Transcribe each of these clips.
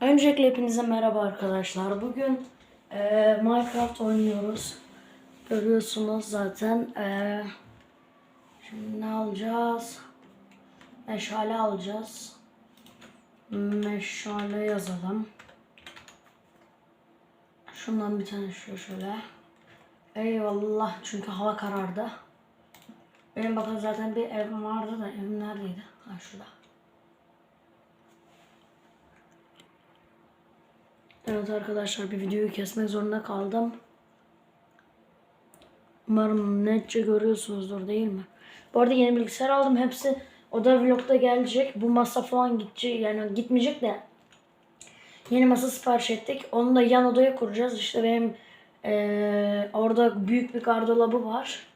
Öncelikle hepinize merhaba arkadaşlar. Bugün eee, Minecraft oynuyoruz. Görüyorsunuz zaten. Eee, şimdi ne alacağız? Meşale alacağız. Meşale yazalım. Şundan bir tane şöyle şöyle. Eyvallah çünkü hava karardı. Benim bakın zaten bir evim vardı da evim neredeydi? Ha şurada. Evet arkadaşlar bir videoyu kesmek zorunda kaldım. Umarım netçe görüyorsunuzdur değil mi? Bu arada yeni bilgisayar aldım. Hepsi o da vlogda gelecek. Bu masa falan gidecek yani gitmeyecek de. Yeni masa sipariş ettik. Onu da yan odaya kuracağız. İşte benim eee, orada büyük bir gardırobı var.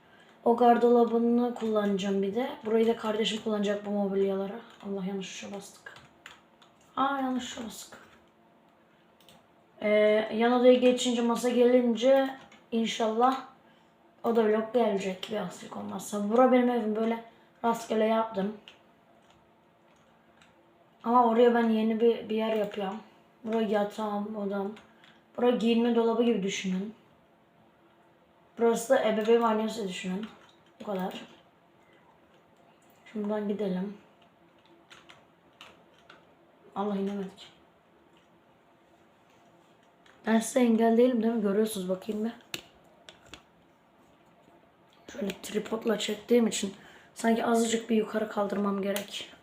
O gardırobunu kullanacağım bir de. Burayı da kardeşim kullanacak bu mobilyaları. Allah yanlış tuşa bastık. Aa yanlış tuşa bastık. Ee, yan odaya geçince masa gelince inşallah o da vlog gelecek bir aksilik olmazsa. Bura benim evim böyle rastgele yaptım. Ama oraya ben yeni bir, bir yer yapıyorum. Bura yatağım, odam. Bura giyinme dolabı gibi düşünün. Burası da ebeveyn banyosu düşünün. Bu kadar. Şundan gidelim. Allah inemedik. Ben size engel değilim değil mi? Görüyorsunuz bakayım bir. Şöyle tripodla çektiğim için sanki azıcık bir yukarı kaldırmam gerek.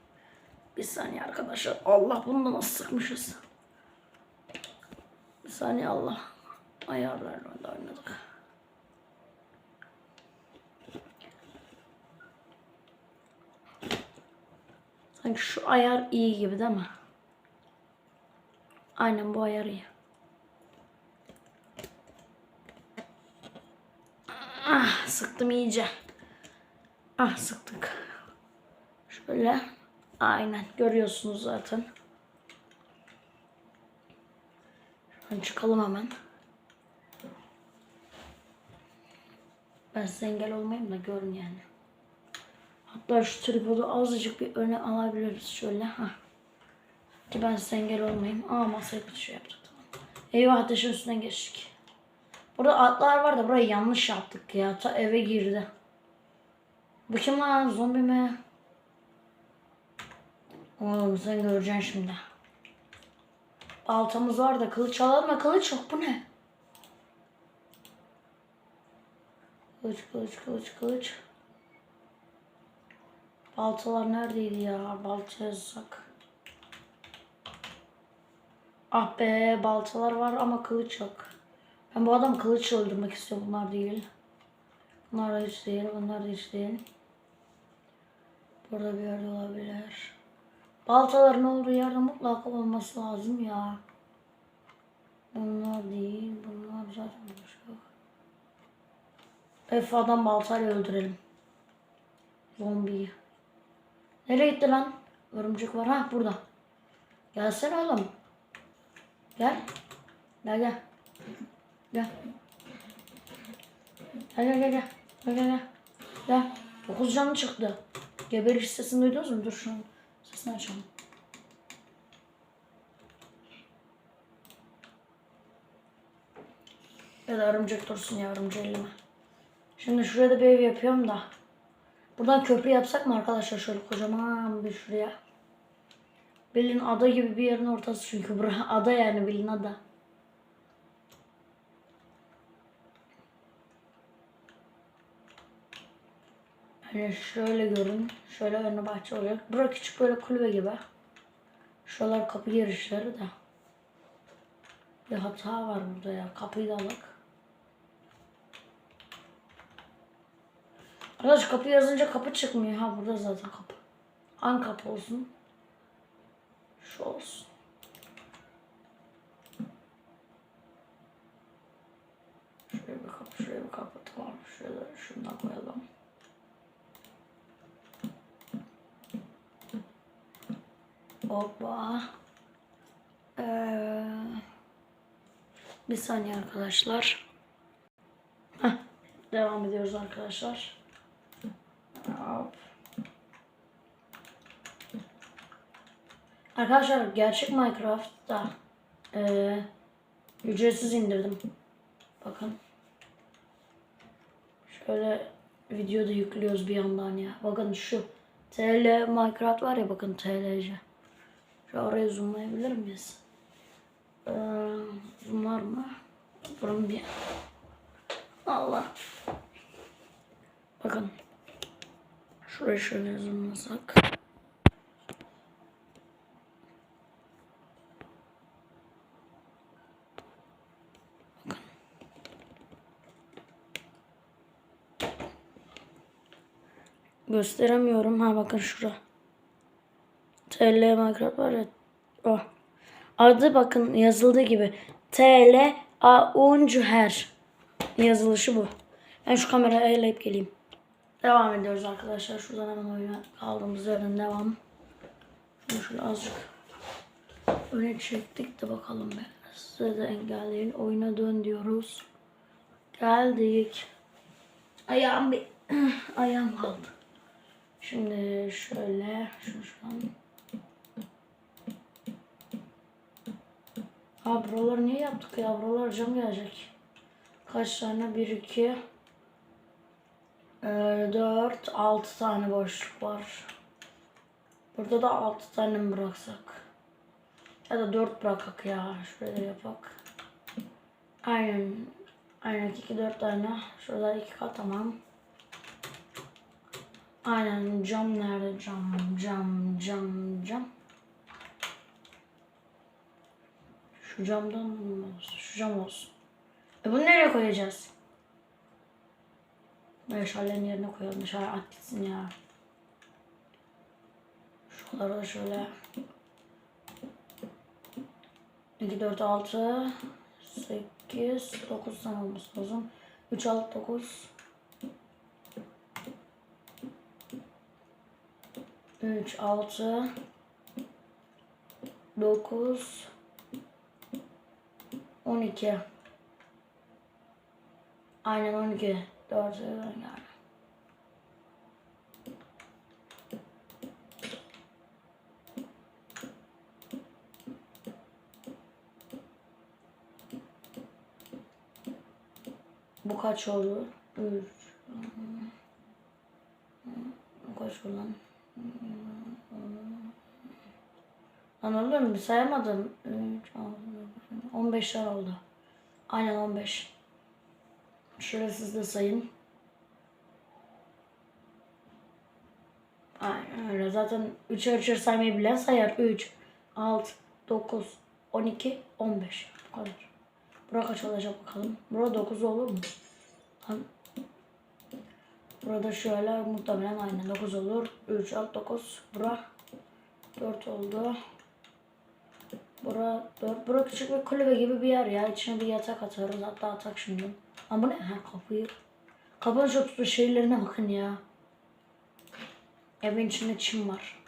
Bir saniye arkadaşlar. Allah bunu da nasıl sıkmışız. Bir saniye Allah. Ayarlarla da oynadık. Sanki şu ayar iyi gibi değil mi? Aynen bu ayar iyi. Ah sıktım iyice. Ah sıktık. Şöyle. Aynen görüyorsunuz zaten. Şuradan çıkalım hemen. Ben size engel olmayayım da görün yani. Hatta şu tripodu azıcık bir öne alabiliriz şöyle. ha. Ki ben size engel olmayayım. Aa masaya bir şey yaptık tamam. Eyvah ateşin üstünden geçtik. Burada atlar var da burayı yanlış yaptık ya. Ta eve girdi. Bu kim lan? Zombi mi? Oğlum sen göreceksin şimdi. Baltamız var da kılıç alalım da kılıç yok. Bu ne? Kılıç kılıç kılıç kılıç. Baltalar neredeydi ya? Balta yazsak. Ah be baltalar var ama kılıç yok. Ben bu adamı kılıçla öldürmek istiyorum. Bunlar değil. Bunlar da hiç değil. Bunlar da hiç değil. Burada bir yerde olabilir. Baltaların olduğu yerde mutlaka olması lazım ya. Bunlar değil. Bunlar zaten başka. Efe adam baltayla öldürelim. Zombiyi. Nereye gitti lan? Örümcek var. Ha burada. Gelsene oğlum. Gel. Gel gel. Gel. Gel gel gel gel. Gel gel gel. Gel. Dokuz canlı çıktı. Geberiş sesini duydunuz mu? Dur şu an sesini açalım. Ya da örümcek dursun ya örümcek elleme. Şimdi şuraya da bir ev yapıyorum da. Buradan köprü yapsak mı arkadaşlar şöyle kocaman bir şuraya. Bilin ada gibi bir yerin ortası çünkü bura ada yani bilin ada. Hani şöyle görün. Şöyle önü bahçe olacak. Bura küçük böyle kulübe gibi. Şuralar kapı girişleri de. Bir hata var burada ya. Kapıyı da alak. Arkadaş kapı yazınca kapı çıkmıyor. Ha burada zaten kapı. Hangi kapı olsun? Şu olsun. Şuraya bir kapı, şuraya bir kapı. Tamam. Şöyle şundan koyalım. Hoppa. Ee, bir saniye arkadaşlar. Heh, devam ediyoruz arkadaşlar. Hop. Arkadaşlar gerçek Minecraft'ta Ee, ücretsiz indirdim. Bakın. Şöyle videoda yüklüyoruz bir yandan ya. Bakın şu TL Minecraft var ya bakın TLC. Şu oraya zoomlayabilir miyiz? Ee, zoomlar mı? Durun bir. Allah. Bakın. Şuraya şöyle zoomlasak. Gösteremiyorum. Ha bakın şura. TL Minecraft var ya. O. Adı bakın yazıldığı gibi. TL Auncuher. Yazılışı bu. Ben şu kamerayı ayarlayıp geleyim. Devam ediyoruz arkadaşlar. Şuradan hemen oyuna kaldığımız yerden devam. Şunu şöyle azıcık öne çektik de bakalım be. Size de engelleyin. Oyuna dön diyoruz. Geldik. Ayağım bir ayağım kaldı. Şimdi şöyle şu şuradan. Ha buraları niye yaptık ya? Buralar cam gelecek. Kaç tane? 1, 2, 4, 6 tane boşluk var. Burada da 6 tane mi bıraksak? Ya da 4 bırakak ya. Şöyle yapak. Aynen. Aynen 2, 4 tane. Şurada 2 kat tamam. Aynen cam nerede? Cam, cam, cam, cam. Şu camdan olsun? Şu cam olsun. E bunu nereye koyacağız? Meşalenin yerine koyalım. Meşale at ya. Şuraları da şöyle. 2, 4, 6, 8, 9 tane olması lazım. 3, 6, 9. 3, 6, 9, 12. Aynen 12. 4 yani. Bu kaç oldu? 3. Bu kaç oldu lan? Mı? Sayamadım. 3, 15 tane oldu. Aynen 15. Şöyle siz de sayın. Aynen öyle. Zaten 3'er 3'er saymayı bilen sayar. 3, 6, 9, 12, 15. Bu kadar. Bura kaç olacak bakalım. Bura 9 olur mu? Burada şöyle muhtemelen aynen 9 olur. 3, 6, 9. Bura 4 oldu. Bura, bura, bura küçük bir kulübe gibi bir yer ya. İçine bir yatak atarız. Hatta atak şimdi. Ama bu ne? Ha kapıyı. Kapının çok tutduğu şeylerine bakın ya. Evin içinde çim var.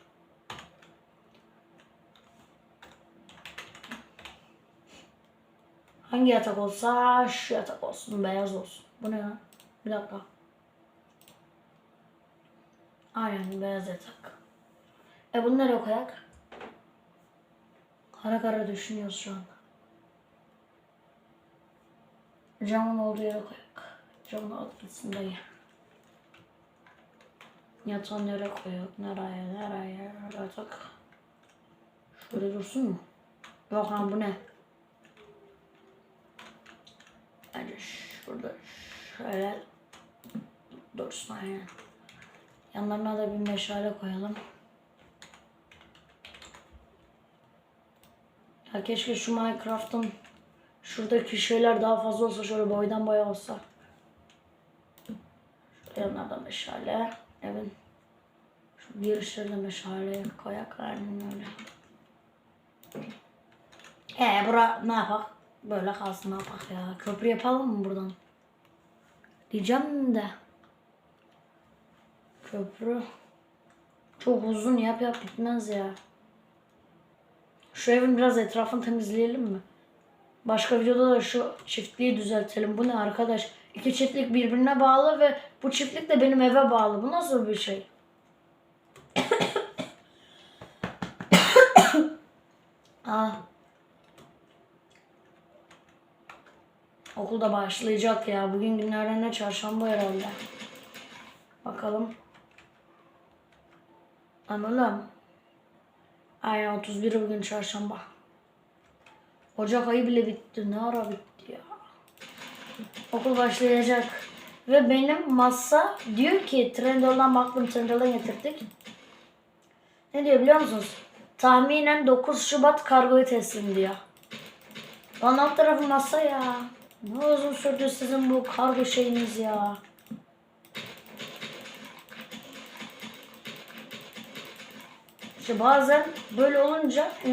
Hangi yatak olsa şu yatak olsun. Beyaz olsun. Bu ne ya? Bir dakika. Aynen beyaz yatak. E bunu nereye koyak? Kara kara düşünüyoruz şu an. Camın olduğu yere koyak. Camın alt gitsin dayı. Yatağın nereye koyak? Nereye? Nereye? Yatak. Şöyle dursun mu? Yok lan bu ne? Bence şurada şöyle dursun aynen. Yanlarına da bir meşale koyalım. Ya keşke şu Minecraft'ın şuradaki şeyler daha fazla olsa şöyle boydan boya olsa. Şöyle yanlardan meşale. Evet. Şu girişlerine meşale koyak aynen öyle. He bura ne yapak? Böyle kalsın ne yapak ya. Köprü yapalım mı buradan? Diyeceğim de. Köprü. Çok uzun yap yap bitmez ya. Şu evin biraz etrafını temizleyelim mi? Başka videoda da şu çiftliği düzeltelim. Bu ne arkadaş? İki çiftlik birbirine bağlı ve bu çiftlik de benim eve bağlı. Bu nasıl bir şey? ah. Okulda başlayacak ya. Bugün günlerden ne çarşamba herhalde. Bakalım. Anladım. Aynen 31 bugün çarşamba. Ocak ayı bile bitti. Ne ara bitti ya. Okul başlayacak. Ve benim masa diyor ki Trendyol'dan baktım Trendyol'dan getirdik. Ne diyor biliyor musunuz? Tahminen 9 Şubat kargoyu teslim diyor. Lan alt tarafı masa ya. Ne uzun sürdü sizin bu kargo şeyiniz ya. İşte bazen böyle olunca